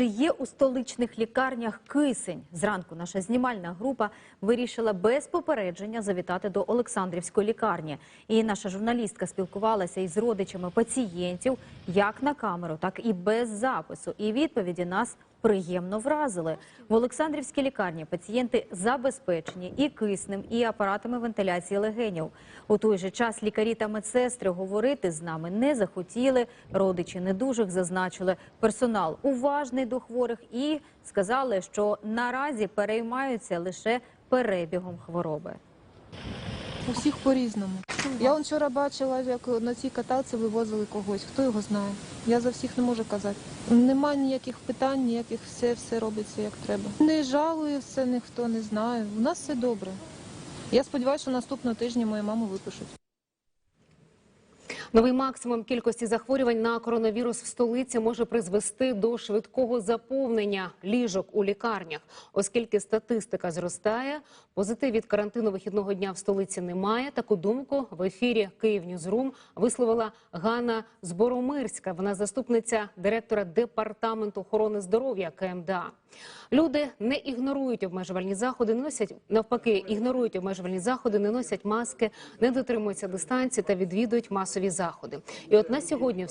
Чи є у столичних лікарнях кисень? Зранку наша знімальна група вирішила без попередження завітати до Олександрівської лікарні. І наша журналістка спілкувалася із родичами пацієнтів як на камеру, так і без запису. І відповіді нас приємно вразили. В Олександрівській лікарні пацієнти забезпечені і киснем, і апаратами вентиляції легенів. У той же час лікарі та медсестри говорити з нами не захотіли. Родичі недужих зазначили, персонал уважний до хворих і сказали, що наразі переймаються лише перебігом хвороби. У всіх по-різному. Я вчора бачила, як на цій каталці вивозили когось. Хто його знає? Я за всіх не можу казати. Нема ніяких питань, ніяких все, все робиться як треба. Не жалує все, ніхто не знає. У нас все добре. Я сподіваюся, що наступного тижня мою маму випишуть. Новий максимум кількості захворювань на коронавірус в столиці може призвести до швидкого заповнення ліжок у лікарнях, оскільки статистика зростає. Позитив від карантину вихідного дня в столиці немає. Таку думку в ефірі Київ Ньюзрум висловила Ганна Зборомирська. Вона заступниця директора департаменту охорони здоров'я КМДА. Люди не ігнорують обмежувальні заходи, носять навпаки, ігнорують обмежувальні заходи, не носять маски, не дотримуються дистанції та відвідують масові заходи. І от на сьогодні в